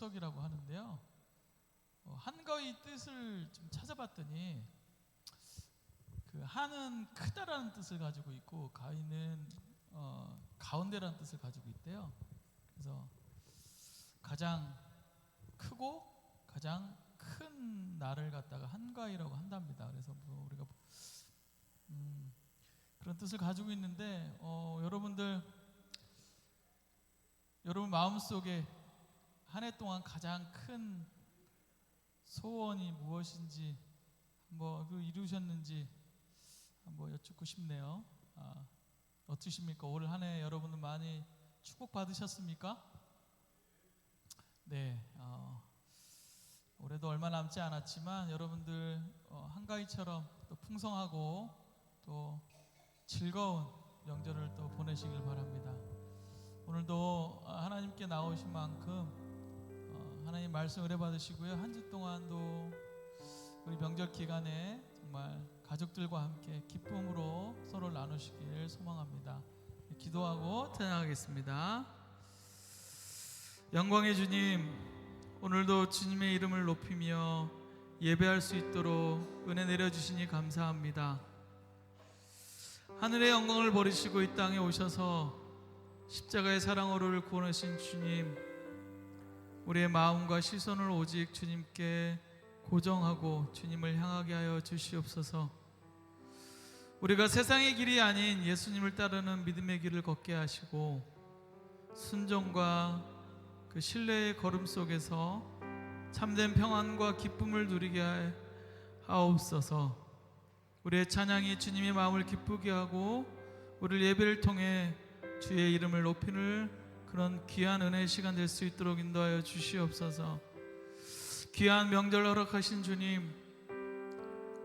축석이라고 하는데요. 어, 한가위 뜻을 좀 찾아봤더니 그 한은 크다라는 뜻을 가지고 있고 가위는 어, 가운데라는 뜻을 가지고 있대요. 그래서 가장 크고 가장 큰 날을 갖다가 한가위라고 한답니다. 그래서 뭐 우리가 음, 그런 뜻을 가지고 있는데 어, 여러분들 여러분 마음 속에 한 해 동안 가장 큰 소원이 무엇인지 한번 그 이루셨는지 한번 여쭙고 싶네요. 아, 어떠십니까? 올 한 해 여러분들 많이 축복 받으셨습니까? 네, 어, 올해도 얼마 남지 않았지만 여러분들 어, 한가위처럼 또 풍성하고 또 즐거운 명절을 또 보내시길 바랍니다. 오늘도 하나님께 나오신 만큼 어, 하나님 말씀 은혜 받으시고요. 한 주 동안도 우리 명절 기간에 정말 가족들과 함께 기쁨으로 서로 나누시길 소망합니다. 기도하고 찬양하겠습니다. 영광의 주님, 오늘도 주님의 이름을 높이며 예배할 수 있도록 은혜 내려 주시니 감사합니다. 하늘의 영광을 버리시고 이 땅에 오셔서 십자가의 사랑으로를 구원하신 주님, 우리의 마음과 시선을 오직 주님께 고정하고 주님을 향하게 하여 주시옵소서. 우리가 세상의 길이 아닌 예수님을 따르는 믿음의 길을 걷게 하시고 순종과 그 신뢰의 걸음 속에서 참된 평안과 기쁨을 누리게 하옵소서. 우리의 찬양이 주님의 마음을 기쁘게 하고 우리를 예배를 통해 주의 이름을 높이는 그런 귀한 은혜의 시간 될 수 있도록 인도하여 주시옵소서. 귀한 명절 허락하신 주님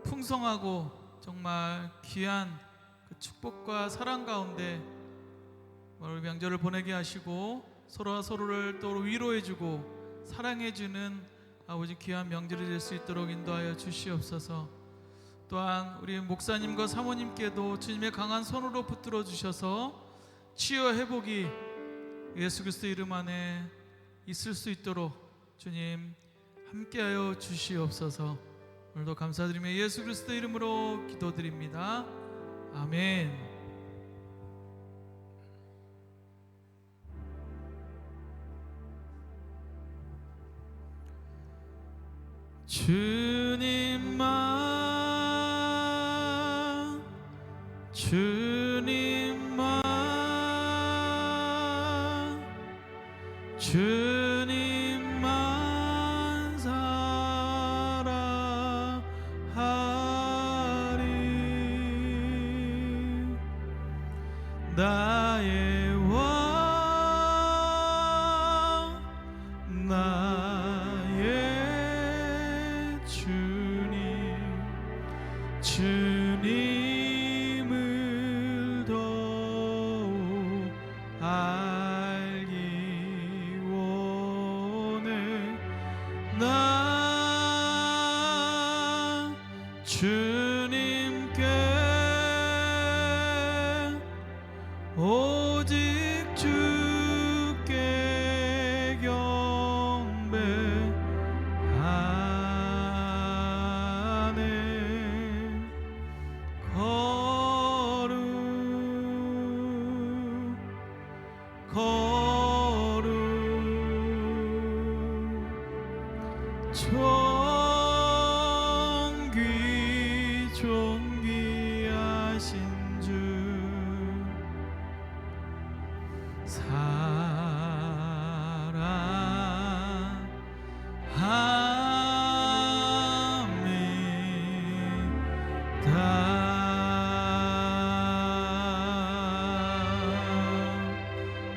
풍성하고 정말 귀한 그 축복과 사랑 가운데 오늘 명절을 보내게 하시고 서로가 서로를 또 위로해주고 사랑해주는 아버지 귀한 명절이 될 수 있도록 인도하여 주시옵소서. 또한 우리 목사님과 사모님께도 주님의 강한 손으로 붙들어 주셔서 치유 회복이 예수 그리스도 이름 안에 있을 수 있도록 주님 함께하여 주시옵소서. 오늘도 감사드리며 예수 그리스도 이름으로 기도드립니다. 아멘. 주님만 주 존귀 존귀하신 주. 사랑합니다.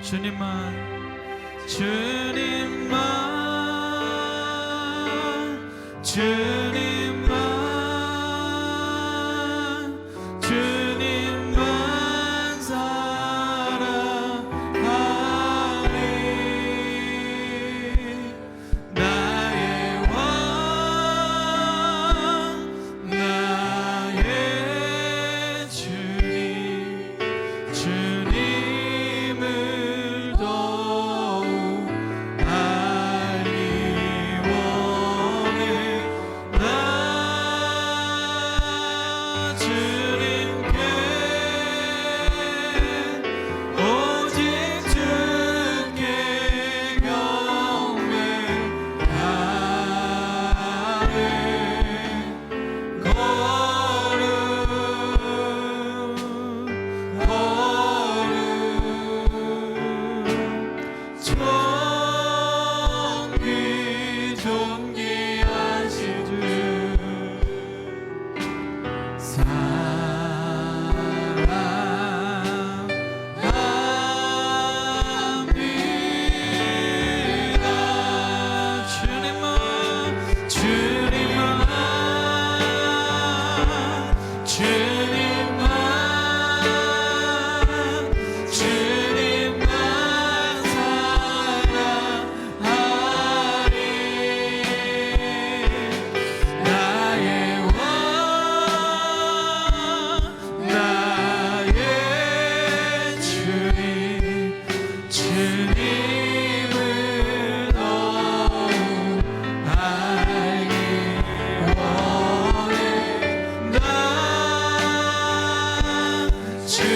주님만 주님 time.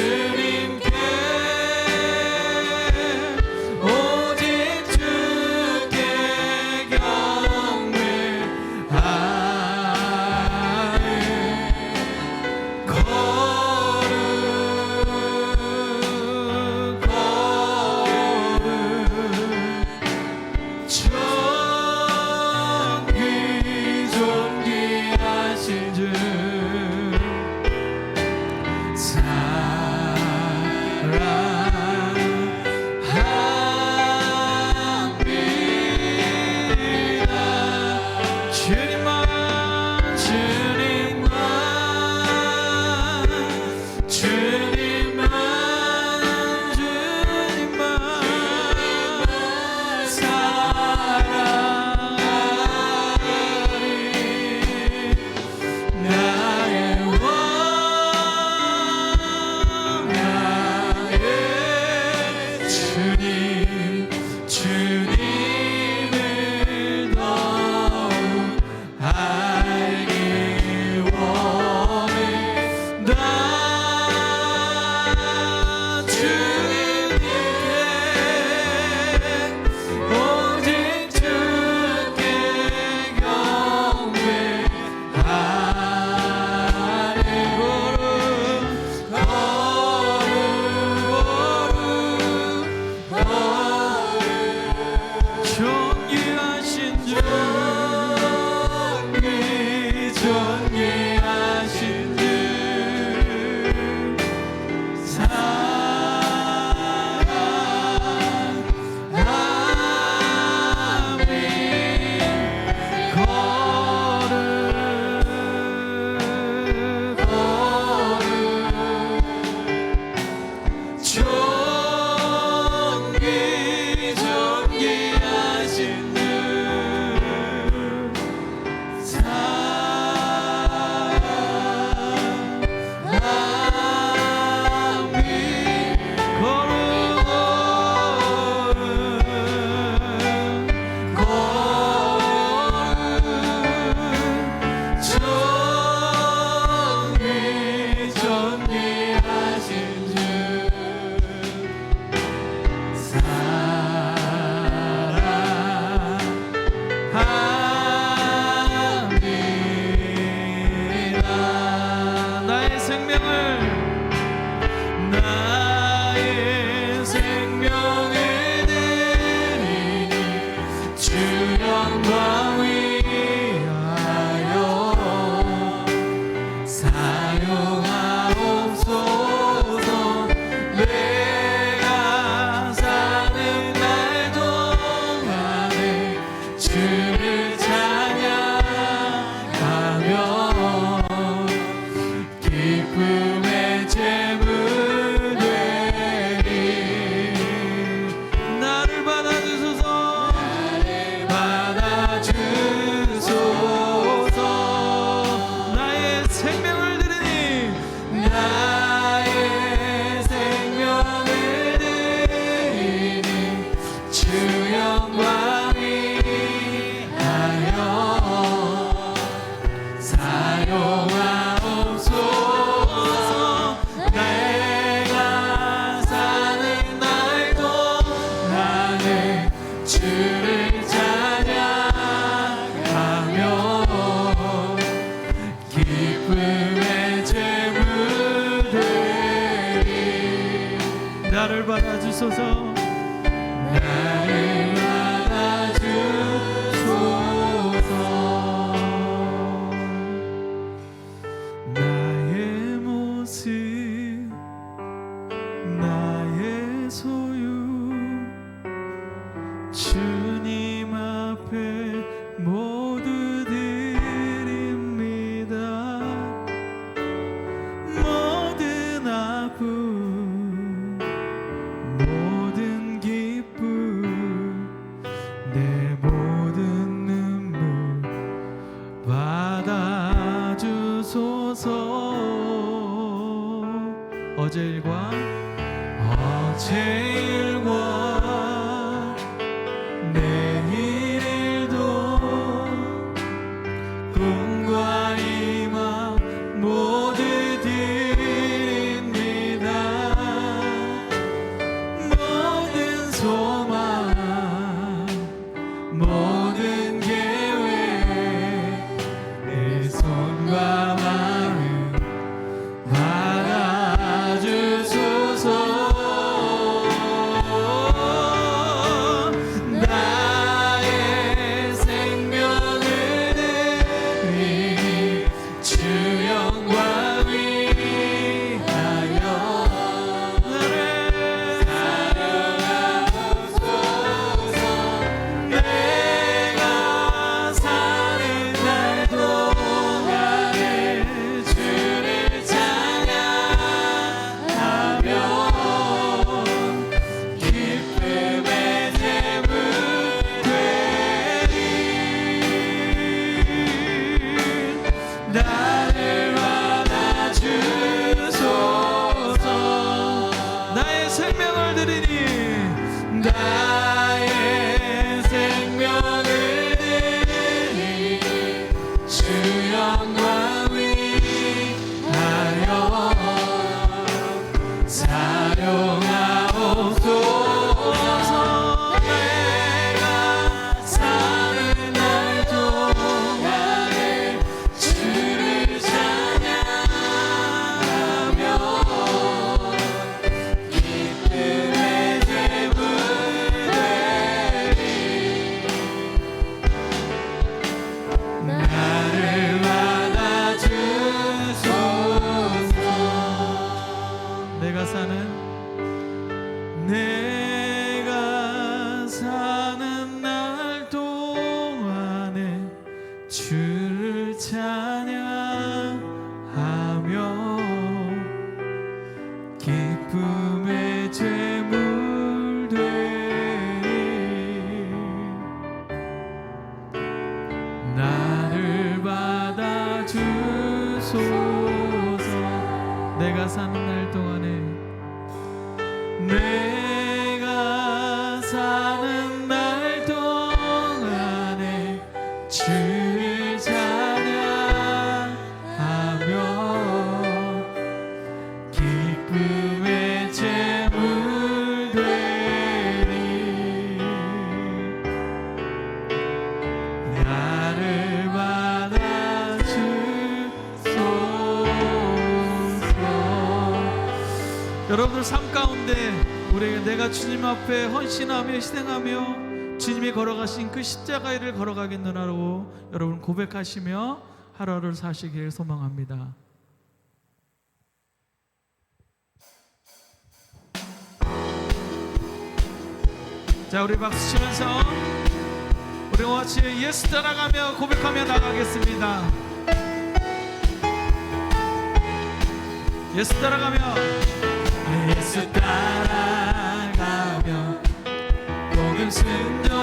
you. you. 나를 받아주소서. 나를 내가 사는 날 동안에 내 앞에 헌신하며 희생하며 주님이 걸어가신 그 십자가의 를 걸어가겠느냐고 여러분 고백하시며 하루하루를 사시길 소망합니다. 자 우리 박수 치면서 우리 같이 예수 따라가며 고백하며 나가겠습니다. 예수 따라가며 예수 따라가며 복음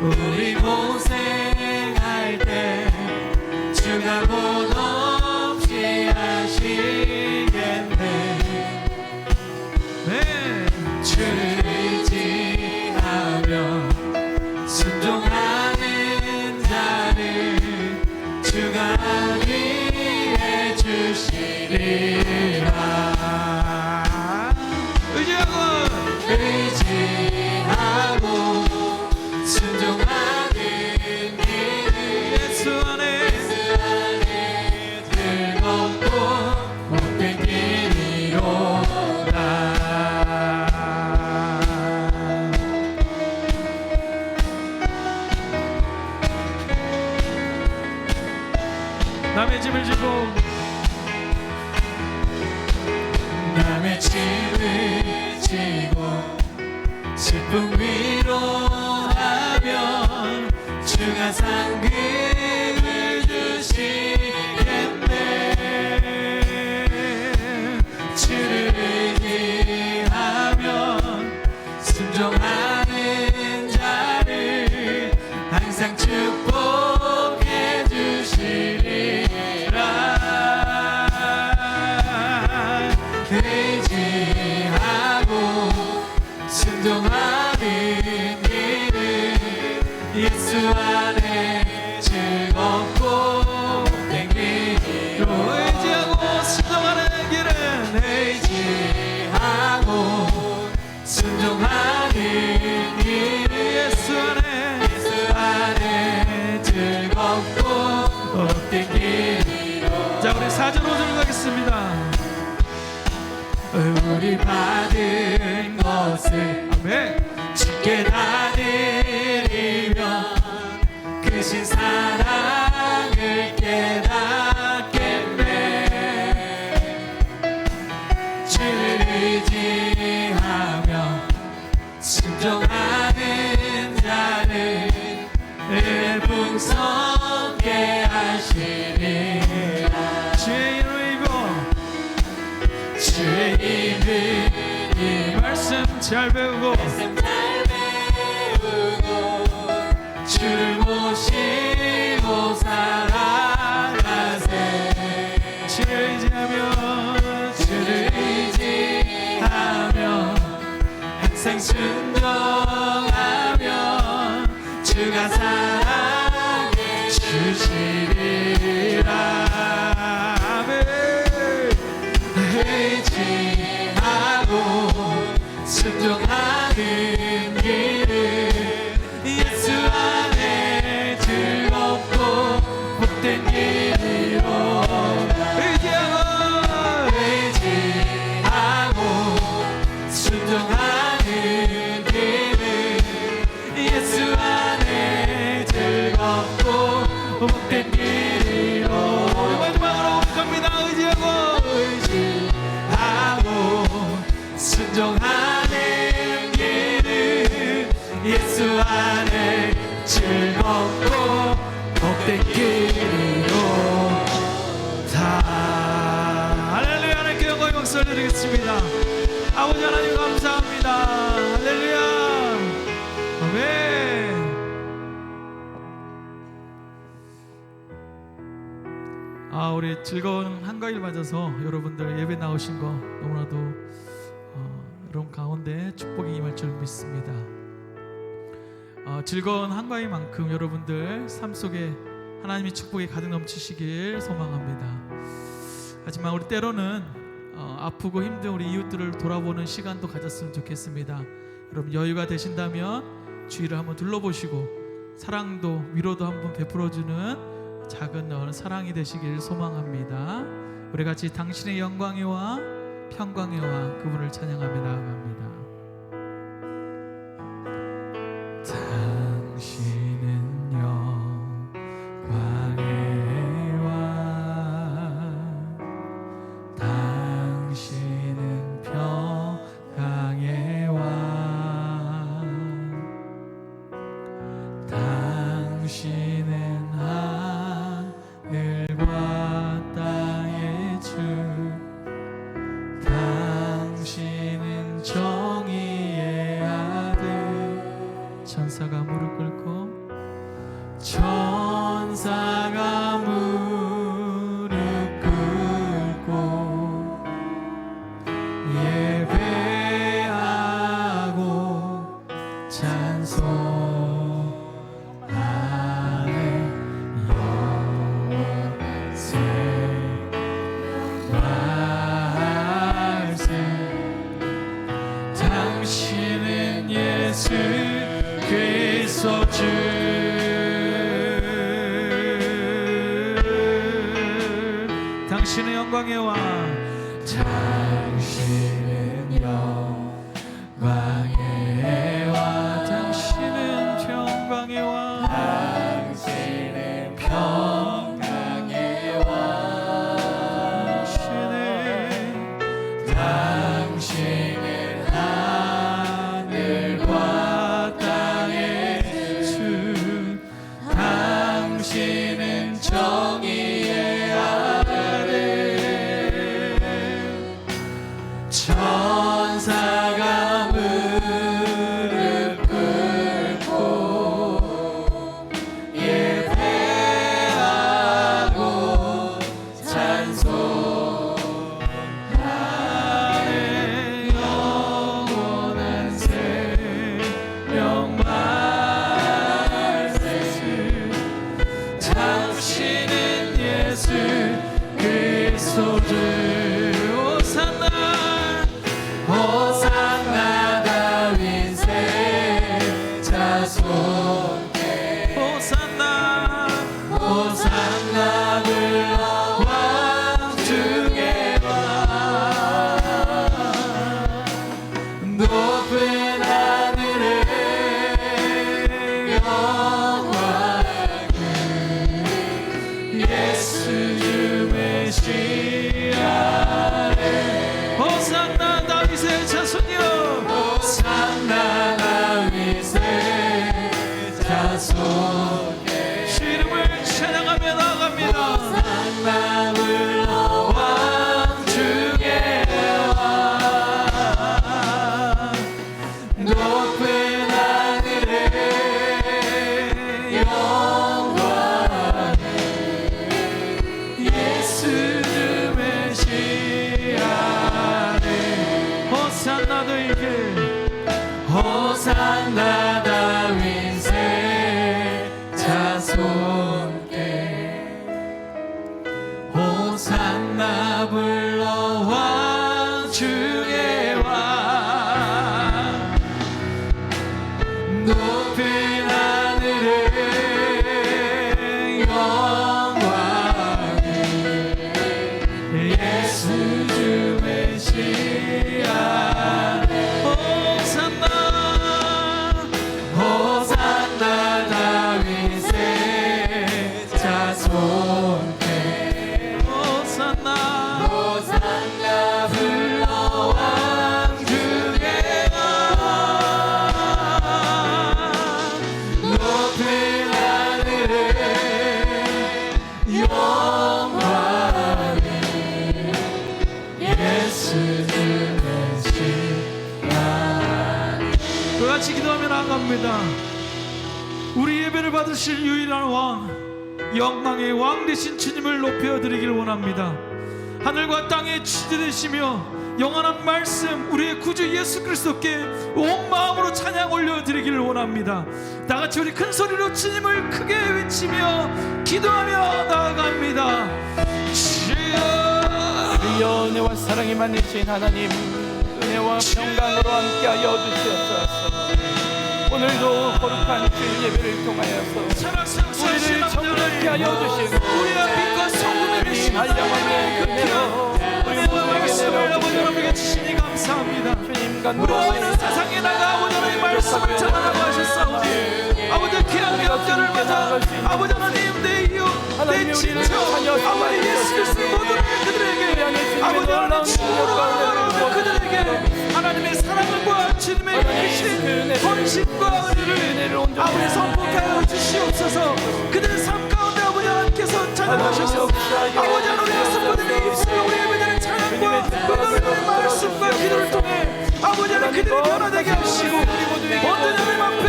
우리 고생할 때 주가 곧 없이 하시겠네 남의 집을 지고 남의 집을 지고 슬픔 위로하면 주가 상급을 주시 순종하는 길 예수 안에 예수 안에 즐겁고 복된 길이로 자 우리 사전 오절 가겠습니다. 우리 받은 것을 아멘. 주께 다 드리며 크신 사랑을 깨닫겠 풍성게 하시리라. 주의 이름을 입어 주의 이름 이 말씀 잘 배우고 주를 모시고 살아가세. 주를 의지하며 주를 의지하며 항상 순 맞아서 여러분들 예배 나오신 거 너무나도 어, 여러분 가운데 축복이 임할 줄 믿습니다. 어, 즐거운 한가위만큼 여러분들 삶 속에 하나님의 축복이 가득 넘치시길 소망합니다. 하지만 우리 때로는 어, 아프고 힘든 우리 이웃들을 돌아보는 시간도 가졌으면 좋겠습니다. 여러분 여유가 되신다면 주위를 한번 둘러보시고 사랑도 위로도 한번 베풀어주는 작은 어, 사랑이 되시길 소망합니다. 우리 같이 당신의 영광에와 평강에와 그분을 찬양하며 나아갑니다. 당신의 영광의 왕 당신은 영광 우리 받으실 유일한 왕 영광의 왕 되신 주님을 높여 드리길 원합니다. 하늘과 땅의 주제 되시며 영원한 말씀 우리의 구주 예수 그리스도께 온 마음으로 찬양 올려 드리기를 원합니다. 다 같이 우리 큰 소리로 주님을 크게 외치며 기도하며 나아갑니다. 주여 주여 은혜와 사랑이 많으신 하나님 은혜와 평강으로 함께하여 주시옵소서 오늘도 거룩한 주일 예배를 통하여서 우리를 정결케 하여 성금의 주님 빛이 한량함의 은혜로 우리 모두에게 말씀을 아버지 내려주시옵소서 우리에게 주시니 감사합니다. 우리 오늘 세상에 나가 아버지 하나님 말씀을 전하라고 하셨사오니 아버지 귀한 명절을 맞아 아버지 하나님 내 이웃 내 친척 아버지 예수 그리스도 모든 그들에게 아버지 하나님 주로 걸어오는 그들에게 하나님의 사랑과 주님의 크신 헌신과 은혜를 아버지 선포하여 주시옵소서. 그들의 삶 가운데 아버지 하나님께서 찬양하셔서 아버지 하나님의 성도들의 입술로 우리 예배드리는 찬양과 그들의 말씀과 기도를 통해 아버지 하나님 그들이 변화되게 하시고 모든 하나님 앞에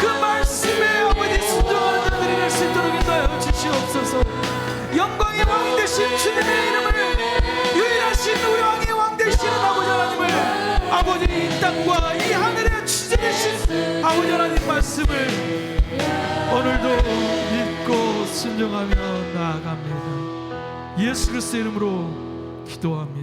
그 말씀에 아버지 순종하는 자들이 될 수 있도록 인도하여 주시옵소서. 영광의 왕 되신 주님의 이름을 유일하신 우리 왕의 왕 되시는 아버지 하나님을 아버지 이 땅과 이 되신 아버지 하나님 말씀을 오늘도 믿고 순종하며 나아갑니다. 예수 그리스도 이름으로 기도합니다